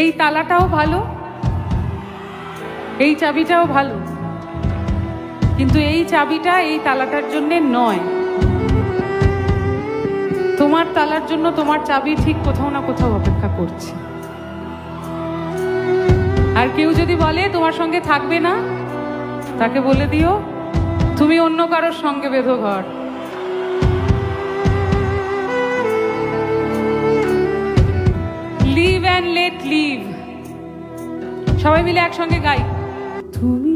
এই তালাটাও ভালো, এই চাবিটাও ভালো। কিন্তু এই চাবিটা এই তালাটার জন্য নয়। তোমার তালার জন্য তোমার চাবি ঠিক কোথাও না কোথাও অপেক্ষা করছে। আর কেউ যদি বলে তোমার সঙ্গে থাকবে না, তাকে বলে দিও, তুমি অন্য কারোর সঙ্গে বেঁধো ঘর। লেট লিভ সবাই মিলে একসঙ্গে গাই। তুমি